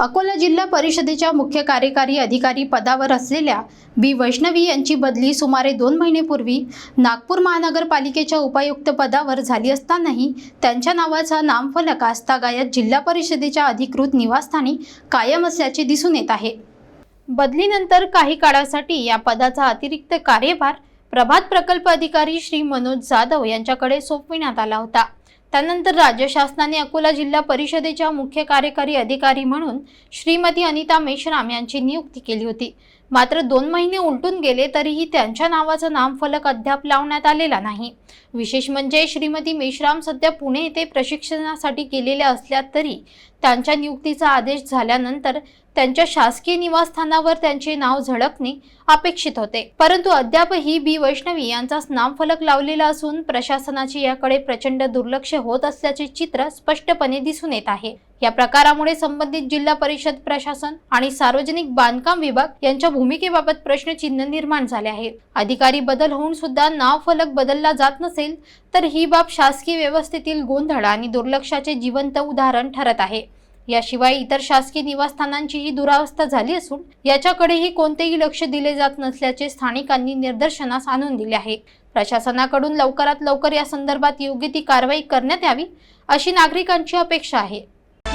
अकोला जिल्हा परिषदेच्या मुख्य कार्यकारी अधिकारी पदावर असलेल्या बी वैष्णवी यांची बदली सुमारे दोन महिनेपूर्वी नागपूर महानगरपालिकेच्या उपायुक्त पदावर झाली असतानाही त्यांच्या नावाचा नामफलक आस्थागायत जिल्हा परिषदेच्या अधिकृत निवासस्थानी कायम असल्याचे दिसून येत आहे. बदलीनंतर काही काळासाठी या पदाचा अतिरिक्त कार्यभार प्रभात प्रकल्प अधिकारी श्री मनोज जाधव यांच्याकडे सोपविण्यात आला होता. त्यानंतर राज्य शासनाने अकोला जिल्हा परिषदेच्या मुख्य कार्यकारी अधिकारी म्हणून श्रीमती अनिता मेश्राम यांची नियुक्ती केली होती. मात्र दोन महिने उलटून गेले तरीही त्यांच्या नावाचा नामफलक अद्याप लावण्यात आलेला नाही. विशेष म्हणजे श्रीमती मेश्राम सध्या पुणे येथे प्रशिक्षणासाठी गेलेल्या असल्या तरी त्यांच्या नियुक्तीचा आदेश झाल्यानंतर त्यांच्या शासकीय निवासस्थानावर त्यांचे नाव झळकणे अपेक्षित होते. परंतु अद्यापही बी. वैष्णवी यांचाच नामफलक लावलेला असून प्रशासनाचे याकडे प्रचंड दुर्लक्ष होत असल्याचे चित्र स्पष्टपणे दिसून येत आहे. या प्रकारामुळे संबंधित जिल्हा परिषद प्रशासन आणि सार्वजनिक बांधकाम विभाग यांच्या भूमिकेबाबत प्रश्नचिन्ह निर्माण झाले आहे. अधिकारी बदल होऊन सुद्धा नाव फलक बदलला जात नसेल तर ही बाब शासकीय व्यवस्थेतील गोंधळ आणि दुर्लक्षाचे जिवंत उदाहरण ठरत आहे. याशिवाय इतर शासकीय निवासस्थानांचीही दुरावस्था झाली असून याच्याकडेही कोणतेही लक्ष दिले जात नसल्याचे स्थानिकांनी निदर्शनास आणून दिले आहे. प्रशासनाकडून लवकरात लवकर या संदर्भात योग्य ती कारवाई करण्यात यावी अशी नागरिकांची अपेक्षा आहे.